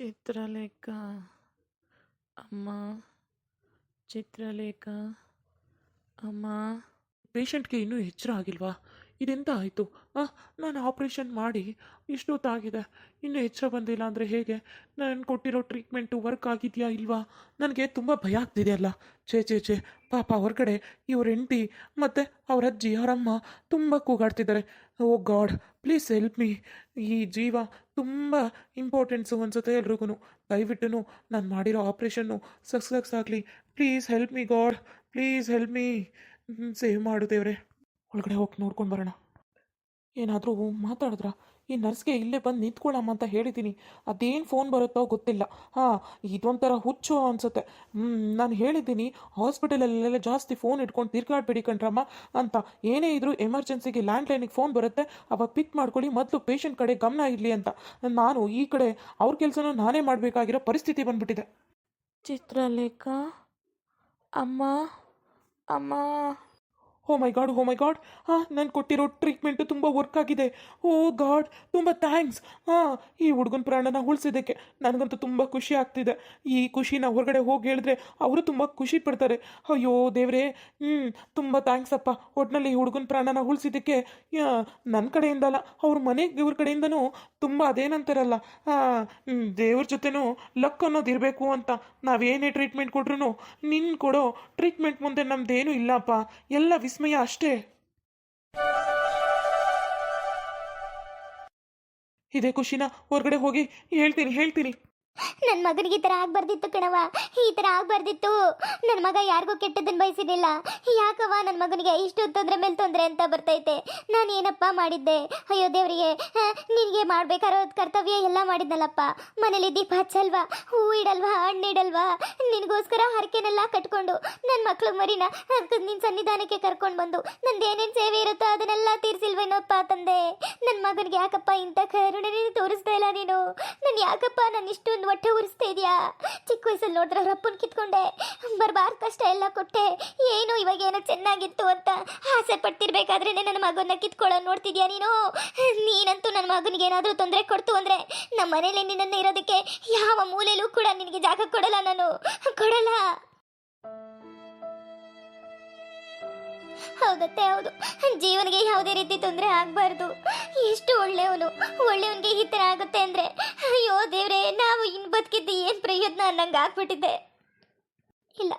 ಚಿತ್ರಲೇಖ ಅಮ್ಮ ಚಿತ್ರಲೇಖ ಅಮ್ಮ. ಪೇಷಂಟ್ಗೆ ಇನ್ನೂ ಎಚ್ಚರ ಆಗಿಲ್ವಾ? ಇದೆಂತ ಆಯಿತು? ನಾನು ಆಪ್ರೇಷನ್ ಮಾಡಿ ಇಷ್ಟೊತ್ತಾಗಿದೆ ಇನ್ನೂ ಹೆಚ್ಚು ಬಂದಿಲ್ಲ ಅಂದರೆ ಹೇಗೆ? ನಾನು ಕೊಟ್ಟಿರೋ ಟ್ರೀಟ್ಮೆಂಟು ವರ್ಕ್ ಆಗಿದೆಯಾ ಇಲ್ವಾ? ನನಗೆ ತುಂಬ ಭಯ ಆಗ್ತಿದೆಯಲ್ಲ ಛೇ ಛೇ ಛೇ, ಪಾಪ ಹೊರಗಡೆ ಇವ್ರ ಹೆಂಡತಿ ಮತ್ತು ಅವ್ರ ಅಜ್ಜಿ ಅವರಮ್ಮ ತುಂಬ ಕೂಗಾಡ್ತಿದ್ದಾರೆ. Oh god please help me ಈ ಜೀವ ತುಂಬ ಇಂಪಾರ್ಟೆನ್ಸು ಅನ್ಸುತ್ತೆ ಎಲ್ರಿಗೂ ದಯವಿಟ್ಟು ನಾನು ಮಾಡಿರೋ ಆಪ್ರೇಷನ್ನು ಸಕ್ಸಸ್ ಆಗಲಿ. Please help me god. Please help me save ಮಾಡು ದೇವ್ರೆ. ಒಳಗಡೆ ಹೋಗಿ ನೋಡ್ಕೊಂಡು ಬರೋಣ. ಏನಾದರೂ ಮಾತಾಡಿದ್ರ? ಈ ನರ್ಸ್ಗೆ ಇಲ್ಲೇ ಬಂದು ನಿಂತ್ಕೊಳ್ಳಮ್ಮ ಅಂತ ಹೇಳಿದ್ದೀನಿ ಅದೇನು ಫೋನ್ ಬರುತ್ತೋ ಗೊತ್ತಿಲ್ಲ. ಹಾಂ, ಇದೊಂಥರ ಹುಚ್ಚು ಅನ್ಸುತ್ತೆ. ನಾನು ಹೇಳಿದ್ದೀನಿ, ಹಾಸ್ಪಿಟಲಲ್ಲೆಲ್ಲ ಜಾಸ್ತಿ ಫೋನ್ ಇಟ್ಕೊಂಡು ತಿರ್ಗಾಡ್ಬೇಡಿ ಕಣ್ರಮ್ಮ ಅಂತ. ಏನೇ ಇದ್ರೂ ಎಮರ್ಜೆನ್ಸಿಗೆ ಲ್ಯಾಂಡ್ಲೈನಿಗೆ ಫೋನ್ ಬರುತ್ತೆ. ಅವಾಗ ಪಿಕ್ ಮಾಡ್ಕೊಳ್ಳಿ, ಮೊದಲು ಪೇಷಂಟ್ ಕಡೆ ಗಮನ ಇರಲಿ ಅಂತ. ನಾನು ಈ ಕಡೆ ಅವ್ರ ಕೆಲಸನೂ ನಾನೇ ಮಾಡಬೇಕಾಗಿರೋ ಪರಿಸ್ಥಿತಿ ಬಂದ್ಬಿಟ್ಟಿದೆ. ಚಿತ್ರಲೇಖ, ಅಮ್ಮ ಅಮ್ಮ. ಓ ಮೈ ಗಾಡ್ ಓ ಮೈ ಗಾಡ್ ಹಾಂ ನಾನು ಕೊಟ್ಟಿರೋ ಟ್ರೀಟ್ಮೆಂಟು ತುಂಬ ವರ್ಕ್ ಆಗಿದೆ. ಓ ಗಾಡ್ ತುಂಬ ಥ್ಯಾಂಕ್ಸ್ ಹಾಂ ಈ ಹುಡುಗನ ಪ್ರಾಣನ ಉಳಿಸಿದ್ದಕ್ಕೆ ನನಗಂತೂ ತುಂಬ ಖುಷಿ ಆಗ್ತಿದೆ. ಈ ಖುಷಿನ ಹೊರಗಡೆ ಹೋಗಿ ಹೇಳಿದ್ರೆ ಅವರು ತುಂಬ ಖುಷಿ ಪಡ್ತಾರೆ. ಅಯ್ಯೋ ದೇವರೇ ಹ್ಞೂ ತುಂಬ ಥ್ಯಾಂಕ್ಸ್ ಅಪ್ಪ. ಒಟ್ಟಿನಲ್ಲಿ ಈ ಹುಡುಗನ ಪ್ರಾಣನ ಉಳಿಸಿದ್ದಕ್ಕೆ ನನ್ನ ಕಡೆಯಿಂದಲ್ಲ ಅವ್ರ ಮನೆ, ಇವ್ರ ಕಡೆಯಿಂದನೂ ತುಂಬ ಅದೇನಂತಾರಲ್ಲ ದೇವ್ರ ಜೊತೆನೂ ಲಕ್ ಅನ್ನೋದು ಇರಬೇಕು ಅಂತ ನಾವೇನೇ ಟ್ರೀಟ್ಮೆಂಟ್ ಕೊಟ್ರು ನಿನ್ನ ಕೊಡೋ ಟ್ರೀಟ್ಮೆಂಟ್ ಮುಂದೆ ನಮ್ದೇನೂ ಇಲ್ಲಪ್ಪ. ಎಲ್ಲ ವಿಸ್ಮಯ ಅಷ್ಟೇ. ಇದೆ ಖುಷಿನ ಹೊರಗಡೆ ಹೋಗಿ ಹೇಳ್ತೀನಿ ಹೇಳ್ತೀನಿ. ನನ್ನ ಮಗನಿಗೆ ಈ ಥರ ಆಗ್ಬಾರ್ದಿತ್ತು ಕಣವ ಈ ಥರ ಆಗ್ಬಾರ್ದಿತ್ತು. ನನ್ನ ಮಗ ಯಾರಿಗೂ ಕೆಟ್ಟದನ್ನು ಬಯಸಿರ್ಲಿಲ್ಲ ಯಾಕವ ನನ್ನ ಮಗನಿಗೆ ಇಷ್ಟು ತೊಂದರೆ ಮೇಲೆ ತೊಂದರೆ ಅಂತ ಬರ್ತೈತೆ. ನಾನು ಏನಪ್ಪ ಮಾಡಿದ್ದೆ? ಅಯ್ಯೋ ದೇವರಿಗೆ ನಿನಗೆ ಮಾಡ್ಬೇಕಾರೋ ಕರ್ತವ್ಯ ಎಲ್ಲ ಮಾಡಿದ್ನಲ್ಲಪ್ಪ. ಮನೇಲಿ ದೀಪ ಹಚ್ಚಲ್ವಾ? ಹೂ ಇಡಲ್ವಾ? ಹಣ್ಣು ಇಡಲ್ವಾ? ನಿನಗೋಸ್ಕರ ಹರಕೆನೆಲ್ಲ ಕಟ್ಕೊಂಡು ನನ್ನ ಮಕ್ಳು ಮರಿನ ನಿನ್ನ ಸನ್ನಿಧಾನಕ್ಕೆ ಕರ್ಕೊಂಡು ಬಂದು ನಂದು ಏನೇನು ಸೇವೆ ಇರುತ್ತೋ ಅದನ್ನೆಲ್ಲ ತೀರ್ಸಿಲ್ವೇನೋಪ್ಪ ತಂದೆ? ನನ್ನ ಮಗನಿಗೆ ಯಾಕಪ್ಪ ಇಂಥ ಕರುಣೆ ತೋರಿಸ್ತಾ ಇಲ್ಲ ನೀನು? ನಾನು ಯಾಕಪ್ಪ ನಾನು ಇಷ್ಟೊಂದು ಹೊಟ್ಟೆ ಉರಿಸ್ತಾ ಇದೆಯಾ? ಚಿಕ್ಕ ವಯಸ್ಸಲ್ಲಿ ನೋಡಿದ್ರೆ ರಪ್ಪನ್ ಕಿತ್ಕೊಂಡೆ. ಬರ್ಬಾರ್ದು ಕಷ್ಟ ಎಲ್ಲ ಕೊಟ್ಟೆ. ಏನು ಇವಾಗ ಏನೋ ಚೆನ್ನಾಗಿತ್ತು ಅಂತ ಆಸೆ ಪಡ್ತಿರ್ಬೇಕಾದ್ರೆ ನನ್ನ ಮಗನ ಕಿತ್ಕೊಳ್ಳೋ ನೋಡ್ತಿದ್ಯಾ ನೀನು? ನೀನಂತೂ ನನ್ನ ಮಗನಿಗೆ ಏನಾದರೂ ತೊಂದರೆ ಕೊಡ್ತು ಅಂದರೆ ನಮ್ಮ ಮನೇಲಿ ನಿನ್ನನ್ನು ಇರೋದಕ್ಕೆ ಯಾವ ಮೂಲೆಯಲ್ಲೂ ಕೂಡ ನಿನಗೆ ಜಾಗ ಕೊಡಲ್ಲ ನಾನು. ಕೊಡಲ್ಲ. ಹೌದತ್ತೆ ಹೌದು. ಜೀವನಿಗೆ ಯಾವುದೇ ರೀತಿ ತೊಂದರೆ ಆಗಬಾರ್ದು. ಎಷ್ಟು ಒಳ್ಳೆಯವನು. ಒಳ್ಳೆಯವನಿಗೆ ಈ ಥರ ಆಗುತ್ತೆ ಅಂದರೆ, ಅಯ್ಯೋ ದೇವ್ರೆ, ನಾವು ಇನ್ನು ಬದುಕಿದ್ದು ಏನು ಪ್ರಯೋಜನ ಅನ್ನಂಗೆ ಆಗ್ಬಿಟ್ಟಿದೆ. ಇಲ್ಲ,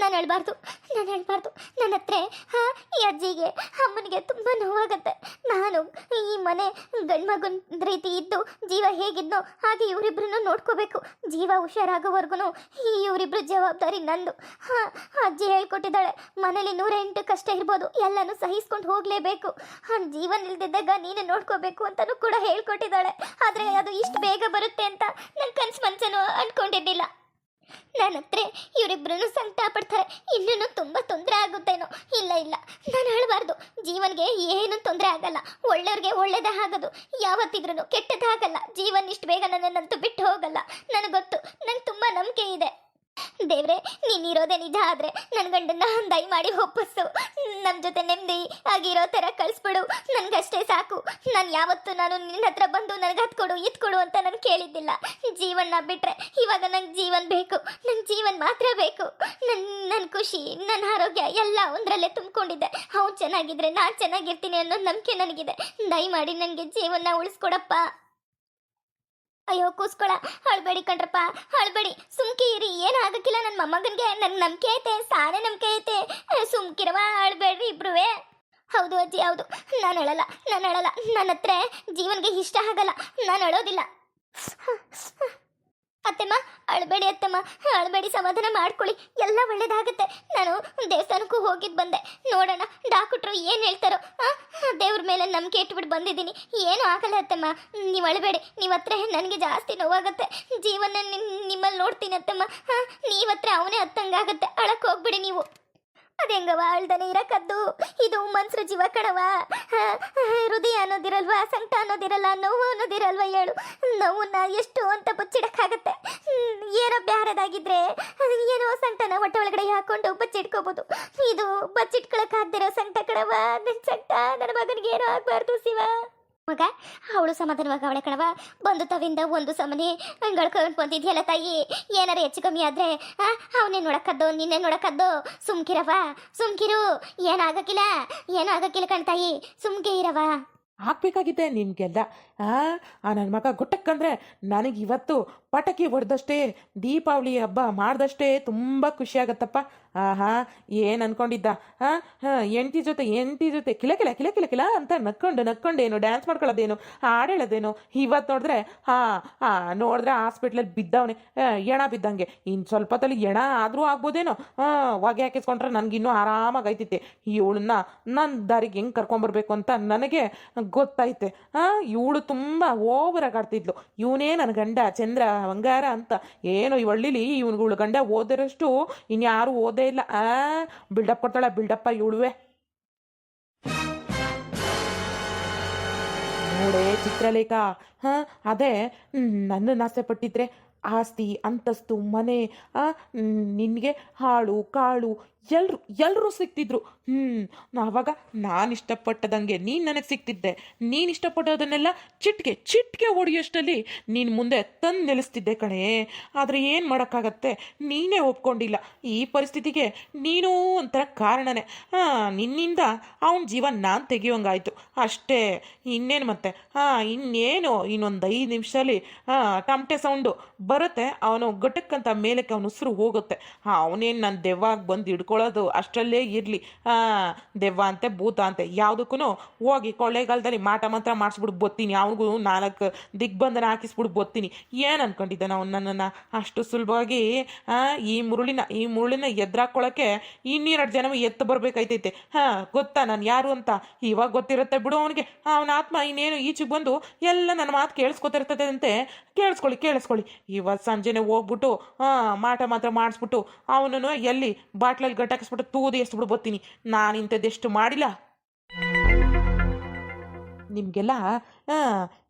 ನಾನು ಹೇಳ್ಬಾರ್ದು ನಾನು ಹೇಳ್ಬಾರ್ದು. ನನ್ನ ಹತ್ರ, ಹಾಂ, ಈ ಅಜ್ಜಿಗೆ, ಅಮ್ಮನಿಗೆ ತುಂಬ ನೋವಾಗತ್ತೆ. ನಾನು ಈ ಮನೆ ಗಂಡ್ಮಗನ ರೀತಿ ಇದ್ದು ಜೀವ ಹೇಗಿದ್ನೋ ಹಾಗೆ ಇವರಿಬ್ಬರನ್ನು ನೋಡ್ಕೋಬೇಕು. ಜೀವ ಹುಷಾರಾಗೋವರೆಗೂ ಈ ಇವರಿಬ್ರು ಜವಾಬ್ದಾರಿ ನಂದು. ಹಾಂ, ಅಜ್ಜಿ ಹೇಳ್ಕೊಟ್ಟಿದ್ದಾಳೆ, ಮನೇಲಿ ನೂರ ಎಂಟು ಕಷ್ಟ ಇರ್ಬೋದು, ಎಲ್ಲನೂ ಸಹಿಸ್ಕೊಂಡು ಹೋಗಲೇಬೇಕು. ಹಾಂ, ಜೀವನ ಇಲ್ದಿದ್ದಾಗ ನೀನು ನೋಡ್ಕೋಬೇಕು ಅಂತಲೂ ಕೂಡ ಹೇಳ್ಕೊಟ್ಟಿದ್ದಾಳೆ. ಆದರೆ ಅದು ಇಷ್ಟು ಬೇಗ ಬರುತ್ತೆ ಅಂತ ನನ್ನ ಕನ್ಸು ಮನ್ಸನ್ನು ಅಂದ್ಕೊಂಡಿದ್ದಿಲ್ಲ ನನ್ನ ಹತ್ರ ಇವರಿಬ್ಬರೂ ಸಂಕಟ ಪಡ್ತಾರೆ ಇನ್ನೂ ತುಂಬ ತೊಂದರೆ ಆಗುತ್ತೇನೋ? ಇಲ್ಲ ಇಲ್ಲ. ನಾನು ಹೇಳಬಾರ್ದು. ಜೀವನ್ಗೆ ಏನು ತೊಂದರೆ ಆಗಲ್ಲ. ಒಳ್ಳೆಯವ್ರಿಗೆ ಒಳ್ಳೇದೇ ಆಗೋದು. ಯಾವತ್ತಿದ್ರೂ ಕೆಟ್ಟದಾಗಲ್ಲ ಜೀವನ್ ಇಷ್ಟು ಬೇಗ ನನ್ನನ್ನಂತೂ ಬಿಟ್ಟು ಹೋಗಲ್ಲ. ನನಗೆ ಗೊತ್ತು, ನಂಗೆ ತುಂಬ ನಂಬಿಕೆ ಇದೆ. ದೇವ್ರೆ ನೀನಿರೋದೇ ನಿಜ ಆದ್ರೆ ನನ್ನ ಗಂಡನ್ನ ದಯಮಾಡಿ ಒಪ್ಪಿಸು. ನಮ್ಮ ಜೊತೆ ನೆಮ್ಮದಿ ಆಗಿರೋ ಥರ ಕಳಿಸ್ಬಿಡು. ನನ್ಗಷ್ಟೇ ಸಾಕು. ನಾನು ಯಾವತ್ತೂ ನಾನು ನಿನ್ನ ಹತ್ರ ಬಂದು ನನಗೆ ಹತ್ತು ಕೊಡು, ಇದು ಕೊಡು ಅಂತ ನಾನು ಕೇಳಿದ್ದಿಲ್ಲ. ಜೀವನ ಬಿಟ್ರೆ ಇವಾಗ ನಂಗೆ ಜೀವನ ಬೇಕು. ನನ್ನ ಜೀವನ ಮಾತ್ರ ಬೇಕು. ನನ್ನ ನನ್ನ ಖುಷಿ ನನ್ನ ಆರೋಗ್ಯ ಎಲ್ಲ ಒಂದರಲ್ಲೇ ತುಂಬಿಕೊಂಡಿದ್ದೆ ಅವ್ನು ಚೆನ್ನಾಗಿದ್ರೆ ನಾನು ಚೆನ್ನಾಗಿರ್ತೀನಿ ಅನ್ನೋ ನಂಬಿಕೆ ನನಗಿದೆ. ದಯಮಾಡಿ ನನಗೆ ಜೀವನ ಉಳಿಸ್ಕೊಡಪ್ಪ. ಅಯ್ಯೋ, ಕೂಸ್ಕೊಳ. ಅಳ್ಬೇಡಿ ಕಣ್ರಪ್ಪ. ಅಳ್ಬೇಡಿ. ಸುಮ್ಕಿ ಇರಿ. ಏನು ಆಗಕ್ಕಿಲ್ಲ ನನ್ನ ಮೊಮ್ಮಗನಿಗೆ. ನನ್ನ ನಂಬಿಕೆ ಐತೆ. ಸಾನೆ ನಂಬಿಕೆ ಐತೆ. ಸುಮ್ಕಿರವ, ಅಳ್ಬೇಡ್ರಿ ಇಬ್ರುವೆ. ಹೌದು ಅಜ್ಜಿ, ಹೌದು. ನಾನು ಅಳಲ್ಲ. ನಾನು ಅಳಲ್ಲ. ನನ್ನ ಹತ್ರ ಜೀವನ್ಗೆ ಇಷ್ಟ ಆಗಲ್ಲ. ನಾನು ಅಳೋದಿಲ್ಲ. ಅತ್ತೆಮ್ಮ, ಅಳಬೇಡಿ ಅತ್ತೆಮ್ಮ, ಅಳಬೇಡಿ, ಸಮಾಧಾನ ಮಾಡ್ಕೊಳ್ಳಿ. ಎಲ್ಲ ಒಳ್ಳೇದಾಗುತ್ತೆ. ನಾನು ದೇವಸ್ಥಾನಕ್ಕೂ ಹೋಗಿದ್ದು ಬಂದೆ. ನೋಡೋಣ, ಡಾಕ್ಟ್ರು ಏನು ಹೇಳ್ತಾರೋ ದೇವ್ರ ಮೇಲೆ ನಂಬಿಕೆ ಇಟ್ಬಿಟ್ಟು ಬಂದಿದ್ದೀನಿ. ಏನೂ ಆಗಲ್ಲ ಅತ್ತಮ್ಮ. ನೀವು ಅಳಬೇಡಿ. ನೀವು ಹತ್ರ ನನಗೆ ಜಾಸ್ತಿ ನೋವಾಗುತ್ತೆ. ಜೀವನ ನಿಮ್ಮಲ್ಲಿ ನೋಡ್ತೀನಿ ಅತ್ತಮ್ಮ. ನೀವು ಹತ್ರ ಅವನೇ ಹತ್ತಂಗಾಗುತ್ತೆ. ಅಳಕ್ಕೆ ಹೋಗ್ಬಿಡಿ ನೀವು. ಅದೆಂಗವ ಅಳ್ದನೆ ಇರಕದ್ದು? ಇದು ಮನ್ಸ್ರ ಜೀವ ಕಣವ ಹೃದಯ ಅನ್ನೋದಿರಲ್ವಾ, ಸಂಕಟ ಅನ್ನೋದಿರಲ್ಲ, ನೋವು ಅನ್ನೋದಿರಲ್ವ ಹೇಳು. ನೋವನ್ನ ಎಷ್ಟು ಅಂತ ಬಚ್ಚಿಡಕ್ಕಾಗತ್ತೆ. ಏನೋ ಬ್ಯಾರದಾಗಿದ್ರೆ, ಏನೋ ಸಂಕಟನ ಹೊಟ್ಟೆ ಒಳಗಡೆ ಹಾಕೊಂಡು ಬಚ್ಚಿಟ್ಕೋಬೋದು. ಇದು ಬಚ್ಚಿಟ್ಕೊಳಕ್ಕಾಗ್ದಿರೋ ಸಂಕಟ ಕಣವ ನನ್ನ ಸಂಕಟ, ನನ್ನ ಮಗನಿಗೆ ಏನೋ ಆಗಬಾರ್ದು ಶಿವ. ಮಗ, ಅವಳು ಸಮಾಧಾನವಾಗ ಅವಳೆ ಕಣವ, ಬಂದು ತವಿಂದ ಒಂದು ಸಮನೆ ಹಂಗಳ್ಕೊಂಡು ಬಂದಿದ್ಯಲ್ಲ ತಾಯಿ? ಏನಾರ ಹೆಚ್ಚು ಕಮ್ಮಿ ಆದ್ರೆ ಅವನೇ ನೋಡಕ್ಕದ್ದು, ನಿನ್ನೆ ನೋಡಕ್ಕದ್ದು. ಸುಮ್ಕಿರವ ಸುಮ್ಕಿರು. ಏನಾಗಕ್ಕಿಲ್ಲ ಏನಾಗಕ್ಕಿಲ್ಲ ಕಣ್ ತಾಯಿ, ಸುಮ್ಕೆ ಇರವ ಹಾಕ್ಬೇಕಾಗಿದೆ ನಿಮಗೆಲ್ಲ ಆ ನನ್ನ ಮಗ ಗುಟ್ಟಕ್ಕಂದ್ರೆ ನನಗೆ ಇವತ್ತು ಪಟಾಕಿ ಹೊಡೆದಷ್ಟೇ, ದೀಪಾವಳಿ ಹಬ್ಬ ಮಾಡ್ದಷ್ಟೇ ತುಂಬ ಖುಷಿ ಆಗತ್ತಪ್ಪ. ಆಹಾ, ಏನು ಅನ್ಕೊಂಡಿದ್ದ? ಹಾಂ ಹಾಂ ಎಂಟಿ ಜೊತೆ ಎಂಟಿ ಜೊತೆ, ಕಿಲ ಕಿಲ ಕಿಲ ಅಂತ ನಕ್ಕೊಂಡು, ನಕ್ಕೊಂಡೇನು ಡ್ಯಾನ್ಸ್ ಮಾಡ್ಕೊಳ್ಳೋದೇನು ಹಾಡು ಹೇಳೋದೇನು ಇವತ್ತು ನೋಡಿದ್ರೆ, ಹಾಂ ಹಾಂ ನೋಡಿದ್ರೆ ಹಾಸ್ಪಿಟ್ಲಲ್ಲಿ ಬಿದ್ದವನೆ. ಎಣ ಬಿದ್ದಂಗೆ. ಇನ್ನು ಸ್ವಲ್ಪ ಹೊತ್ತಲ್ಲಿ ಎಣ ಆದರೂ ಆಗ್ಬೋದೇನೋ? ಹಾಂ ಒಗೆ ಹಾಕಿಸ್ಕೊಂಡ್ರೆ ನನಗಿನ್ನೂ ಆರಾಮಾಗಿ ಐತಿತ್ತೆ ಇವಳನ್ನ ನನ್ನ ದಾರಿಗೆ ಹೆಂಗೆ ಕರ್ಕೊಂಬರ್ಬೇಕು ಅಂತ ನನಗೆ ಗೊತ್ತೈತೆ ಹಾಂ ಇವಳು ತುಂಬ ಓವರಾಗಿ ಆಡ್ತಿದ್ಲು. ಇವನೇ ನನ್ನ ಗಂಡ, ಚಂದ್ರ, ಬಂಗಾರ ಅಂತ. ಏನೋ ಈ ಹಳ್ಳಿಲಿ ಇವನುಗಳು ಗಂಡ ಓದಿರಷ್ಟು ಇನ್ಯಾರು ಓದೇ ಇಲ್ಲ. ಆ ಬಿಲ್ಡಪ್ ಕೊಡ್ತಾಳೆ ಬಿಲ್ಡಪ್ಪ ಇವಳುವೆ ನೋಡೇ ಚಿತ್ರಲೇಖ. ಹಾಂ, ಅದೇ ನನ್ನನ್ನು ಆಸೆ ಪಟ್ಟಿದ್ರೆ ಆಸ್ತಿ, ಅಂತಸ್ತು, ಮನೆ ನಿನಗೆ ಹಾಳು, ಕಾಳು ಎಲ್ರು ಎಲ್ಲರೂ ಸಿಗ್ತಿದ್ರು ಹ್ಞೂ ಆವಾಗ ನಾನು ಇಷ್ಟಪಟ್ಟದಂಗೆ ನೀನು ನನಗೆ ಸಿಗ್ತಿದ್ದೆ ನೀನು ಇಷ್ಟಪಟ್ಟೋದನ್ನೆಲ್ಲ ಚಿಟ್ಕೆ ಚಿಟ್ಕೆ ಹೊಡೆಯೋಷ್ಟಲ್ಲಿ ನೀನು ಮುಂದೆ ತಂದು ನಿಲ್ಲಿಸ್ತಿದ್ದೆ ಕಣೆ. ಆದರೆ ಏನು ಮಾಡೋಕ್ಕಾಗತ್ತೆ? ನೀನೇ ಒಪ್ಕೊಂಡಿಲ್ಲ. ಈ ಪರಿಸ್ಥಿತಿಗೆ ನೀನು ಒಂಥರ ಕಾರಣನೇ. ಹಾಂ, ನಿನ್ನಿಂದ ಅವನ ಜೀವ ನಾನು ತೆಗಿಯೋಂಗಾಯ್ತು ಅಷ್ಟೇ, ಇನ್ನೇನು ಮತ್ತೆ? ಹಾಂ, ಇನ್ನೇನು ಇನ್ನೊಂದು ಐದು ನಿಮಿಷದಲ್ಲಿ ಹಾಂ, ಟಮಟೆ ಸೌಂಡು ಬರುತ್ತೆ. ಅವನು ಘಟಕ್ಕಂತ ಮೇಲಕ್ಕೆ ಅವನ ಉಸಿರು ಹೋಗುತ್ತೆ. ಅವನೇನು ನಾನು ದೆವ್ವಾಗಿ ಬಂದು ಹಿಡ್ಕೊಳ್ಳೋದು ಅಷ್ಟರಲ್ಲೇ ಇರಲಿ. ದೆವ್ವ ಅಂತೆ, ಭೂತ ಅಂತೆ ಯಾವುದಕ್ಕೂ ಹೋಗಿ ಕೊಳ್ಳೇಗಾಲದಲ್ಲಿ ಮಾಟ ಮಾತ್ರ ಮಾಡಿಸ್ಬಿಟ್ಟು ಬತ್ತೀನಿ. ಅವನಿಗೂ ನಾಲ್ಕು ದಿಗ್ಬಂಧನ ಹಾಕಿಸ್ಬಿಟ್ಟು ಬತ್ತೀನಿ. ಏನು ಅನ್ಕೊಂಡಿದ್ದಾನೆ ಅವ್ನು ನನ್ನನ್ನು? ಅಷ್ಟು ಸುಲಭವಾಗಿ ಈ ಮುರುಳಿನ ಈ ಮುರುಳಿನ ಎದ್ರಾಕೊಳ್ಳೋಕ್ಕೆ ಇನ್ನೆರಡು ಜನ ಎತ್ತು ಬರಬೇಕಾಯ್ತೈತೆ. ಹಾಂ, ಗೊತ್ತಾ ನಾನು ಯಾರು ಅಂತ? ಇವಾಗ ಗೊತ್ತಿರುತ್ತೆ ಬಿಡು ಅವನಿಗೆ. ಅವನ ಆತ್ಮ ಇನ್ನೇನು ಈಚೆಗೆ ಬಂದು ಎಲ್ಲ ನನ್ನ ಮಾತು ಕೇಳಿಸ್ಕೊತಿರ್ತದೆ ಅಂತೆ. ಕೇಳಿಸ್ಕೊಳ್ಳಿ ಕೇಳಿಸ್ಕೊಳ್ಳಿ. ಇವತ್ತು ಸಂಜೆನೆ ಹೋಗ್ಬಿಟ್ಟು ಮಾಟ ಮಾತ್ರ ಮಾಡಿಸ್ಬಿಟ್ಟು, ಅವನನ್ನು ಎಲ್ಲಿ ಬಾಟ್ಲಲ್ಲಿ ಗಟ್ಟಾಕಿಸ್ಬಿಟ್ಟು ತೂದು ಎಸ್ಬಿಟ್ಟು ಬರ್ತೀನಿ. ನಾನು ಇಂಥದ್ದೆಷ್ಟು ಮಾಡಿಲ್ಲ. ನಿಮಗೆಲ್ಲ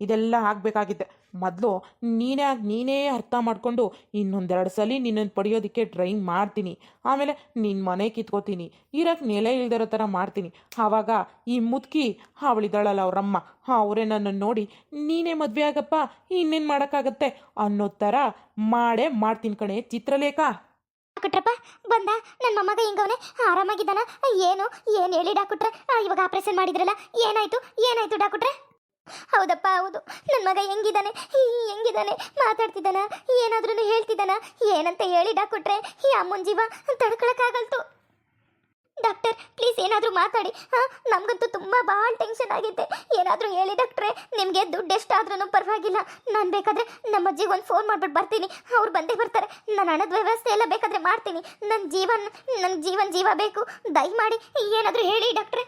ಇದೆಲ್ಲ ಆಗಬೇಕಾಗಿದ್ದೆ. ಮೊದಲು ನೀನೇ ನೀನೇ ಅರ್ಥ ಮಾಡಿಕೊಂಡು ಇನ್ನೊಂದೆರಡು ಸಲ ನಿನ್ನನ್ನು ಪಡೆಯೋದಕ್ಕೆ ಟ್ರೈ ಮಾಡ್ತೀನಿ. ಆಮೇಲೆ ನಿನ್ನ ಮನೆ ಕಿತ್ಕೋತೀನಿ. ಇರಕ್ಕೆ ನೆಲೆ ಇಲ್ದಿರೋ ಥರ ಮಾಡ್ತೀನಿ. ಆವಾಗ ಈ ಮುದುಕಿ, ಅವಳಿದ್ದಾಳಲ್ಲ ಅವರಮ್ಮ ಅವರೇ ನನ್ನನ್ನು ನೋಡಿ, ನೀನೇ ಮದುವೆ ಆಗಪ್ಪ, ಇನ್ನೇನು ಮಾಡೋಕ್ಕಾಗತ್ತೆ? ಅನ್ನೋ ಥರ ಮಾಡೇ ಮಾಡ್ತೀನಿ ಕಣೆ ಚಿತ್ರಲೇಖ. ಡಾಕ್ಟ್ರಪ್ಪ ಬಂದ? ನನ್ನ ಮೊಮ್ಮಗ ಹಿಂಗವನೆ? ಆರಾಮಾಗಿದ್ದಾನ? ಏನು? ಏನು ಹೇಳಿ ಡಾಕ್ಟ್ರೆ? ಇವಾಗ ಆಪರೇಷನ್ ಮಾಡಿದ್ರಲ್ಲ? ಏನಾಯ್ತು? ಏನಾಯ್ತು ಡಾಕ್ಟ್ರೆ? ಹೌದಪ್ಪ, ಹೌದು. ನನ್ನ ಮಗ ಹೆಂಗಿದ್ದಾನೆ? ಹೆಂಗಿದ್ದಾನೆ? ಮಾತಾಡ್ತಿದ್ದಾನ? ಏನಾದ್ರೂ ಹೇಳ್ತಿದ್ದಾನ? ಏನಂತ ಹೇಳಿ ಡಾಕ್ಟ್ರೆ? ಈ ಅಮ್ಮನ ಜೀವ ತಡ್ಕೊಳಕ್ಕಾಗಲ್ತು. ಡಾಕ್ಟರ್, ಪ್ಲೀಸ್ ಏನಾದರೂ ಮಾತಾಡಿ. ಹಾಂ, ನಮಗಂತೂ ತುಂಬ ಭಾಳ ಟೆನ್ಷನ್ ಆಗಿದೆ ಏನಾದರೂ ಹೇಳಿ ಡಾಕ್ಟ್ರೆ, ನಿಮಗೆ ದುಡ್ಡು ಎಷ್ಟಾದ್ರೂ ಪರವಾಗಿಲ್ಲ. ನಾನು ಬೇಕಾದರೆ ನಮ್ಮ ಅಜ್ಜಿಗೆ ಒಂದು ಫೋನ್ ಮಾಡ್ಬಿಟ್ಟು ಬರ್ತೀನಿ. ಅವ್ರು ಬಂದೇ ಬರ್ತಾರೆ. ನನ್ನ ಹಣದ ವ್ಯವಸ್ಥೆ ಎಲ್ಲ ಬೇಕಾದರೆ ಮಾಡ್ತೀನಿ. ನನ್ನ ಜೀವನ ನನ್ನ ಜೀವನ ಜೀವ ಬೇಕು. ದಯಮಾಡಿ ಏನಾದರೂ ಹೇಳಿ ಡಾಕ್ಟ್ರೆ.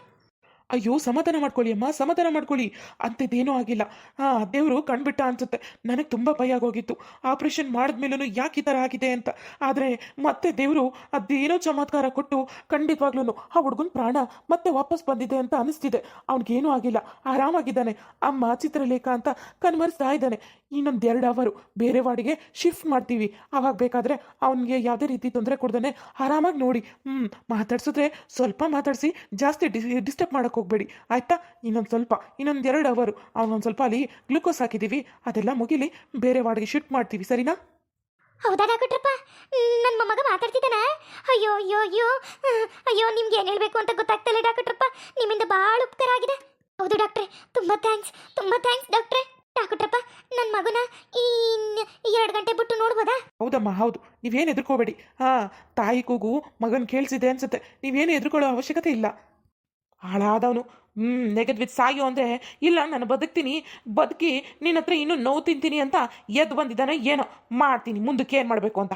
ಅಯ್ಯೋ, ಸಮಾಧಾನ ಮಾಡ್ಕೊಳ್ಳಿ ಅಮ್ಮ, ಸಮಾಧಾನ ಮಾಡ್ಕೊಳ್ಳಿ. ಅಂಥದ್ದೇನೂ ಆಗಿಲ್ಲ. ಹಾಂ ದೇವರು ಕಣ್ಬಿಟ್ಟ ಅನ್ಸುತ್ತೆ. ನನಗೆ ತುಂಬ ಭಯ ಆಗೋಗಿತ್ತು. ಆಪರೇಷನ್ ಮಾಡಿದ್ಮೇಲೂ ಯಾಕೆ ಈ ಥರ ಆಗಿದೆ ಅಂತ. ಆದರೆ ಮತ್ತೆ ದೇವರು ಅದೇನೋ ಚಮತ್ಕಾರ ಕೊಟ್ಟು ಖಂಡಿತವಾಗ್ಲೂ ಆ ಹುಡುಗನ ಪ್ರಾಣ ಮತ್ತೆ ವಾಪಸ್ ಬಂದಿದೆ ಅಂತ ಅನಿಸ್ತಿದೆ. ಅವ್ನಿಗೇನೂ ಆಗಿಲ್ಲ. ಆರಾಮಾಗಿದ್ದಾನೆ. ಅಮ್ಮ ಚಿತ್ರಲೇಖ ಅಂತ ಕನ್ಮರಿಸ್ತಾ ಇದ್ದಾನೆ. ಇನ್ನೊಂದು ಎರಡು ಅವರು ಬೇರೆ ವಾರ್ಡಿಗೆ ಶಿಫ್ಟ್ ಮಾಡ್ತೀವಿ. ಅವಾಗ ಬೇಕಾದರೆ ಅವನಿಗೆ ಯಾವುದೇ ರೀತಿ ತೊಂದರೆ ಕೊಡ್ದಾನೆ ಆರಾಮಾಗಿ ನೋಡಿ. ಹ್ಞೂ ಮಾತಾಡ್ಸಿದ್ರೆ ಸ್ವಲ್ಪ ಮಾತಾಡಿಸಿ ಜಾಸ್ತಿ ಡಿಸ್ಟರ್ಬ್ ಮಾಡೋಕ್ಕೆ ಹೋಗಬೇಡಿ ಆಯಿತಾ? ಇನ್ನೊಂದು ಸ್ವಲ್ಪ ಇನ್ನೊಂದು ಎರಡು ಅವರು ಅವನೊಂದು ಸ್ವಲ್ಪ ಅಲ್ಲಿ ಗ್ಲುಕೋಸ್ ಹಾಕಿದ್ದೀವಿ ಅದೆಲ್ಲ ಮುಗಿಲಿ ಬೇರೆ ವಾರ್ಡ್ಗೆ ಶಿಫ್ಟ್ ಮಾಡ್ತೀವಿ ಸರಿನಾ? ಹೌದಾ ಡಾಕ್ಟ್ರಪ್ಪ? ನನ್ನ ಮೊಮ್ಮಗ ಮಾತಾಡ್ತಿದ್ದಾನ. ಅಯ್ಯೋ ಅಯ್ಯೋ ಅಯ್ಯೋ. ಅಯ್ಯೋ ನಿಮ್ಗೆ ಏನು ಹೇಳಬೇಕು ಅಂತ ಗೊತ್ತಾಗ್ತಿಲ್ಲ ಡಾಕ್ಟ್ರಪ್ಪ. ನಿಮ್ಮಿಂದ ಭಾಳ ಉಪಕಾರ ಆಗಿದೆ. ಹೌದು ಡಾಕ್ಟ್ರೆ ತುಂಬ ಥ್ಯಾಂಕ್ಸ್ ತುಂಬ ಥ್ಯಾಂಕ್ಸ್ ಡಾಕ್ಟ್ರೆ. ಡಾಕ್ಟ್ರಪ್ಪ ನನ್ನ ಮಗನ ಈ ಎರಡು ಗಂಟೆ ಬಿಟ್ಟು ನೋಡ್ಬೋದಾ? ಹೌದಮ್ಮ ಹೌದು. ನೀವೇನು ಹೆದರ್ಕೋಬೇಡಿ ಹಾಂ ತಾಯಿ ಕೂಗು ಮಗನ ಕೇಳಿಸಿದೆ ಅನ್ಸುತ್ತೆ. ನೀವೇನು ಎದುರ್ಕೊಳ್ಳೋ ಅವಶ್ಯಕತೆ ಇಲ್ಲ. ಹಾಳಾದವನು. ಹ್ಞೂ ನೆಗೆದ್ವಿತ್ ಸಾಯೋ ಅಂದರೆ, ಇಲ್ಲ, ನಾನು ಬದುಕ್ತೀನಿ, ಬದುಕಿ ನಿನ್ನ ಹತ್ರ ಇನ್ನೂ ನೋವು ತಿಂತೀನಿ ಅಂತ ಎದ್ದು ಬಂದಿದ್ದಾನೆ ಏನೋ, ಮಾಡ್ತೀನಿ, ಮುಂದಕ್ಕೆ ಏನು ಮಾಡಬೇಕು ಅಂತ.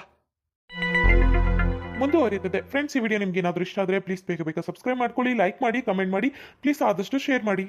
ಮುಂದುವರಿಯುತ್ತದೆ. ಫ್ರೆಂಡ್ಸ್ ಈ ವಿಡಿಯೋ ನಿಮ್ಗೆ ಏನಾದರೂ ಇಷ್ಟ ಆದರೆ ಪ್ಲೀಸ್ ಬೇಗ ಬೇಗ ಸಬ್ಸ್ಕ್ರೈಬ್ ಮಾಡ್ಕೊಳ್ಳಿ ಲೈಕ್ ಮಾಡಿ ಕಮೆಂಟ್ ಮಾಡಿ ಪ್ಲೀಸ್ ಆದಷ್ಟು ಶೇರ್ ಮಾಡಿ.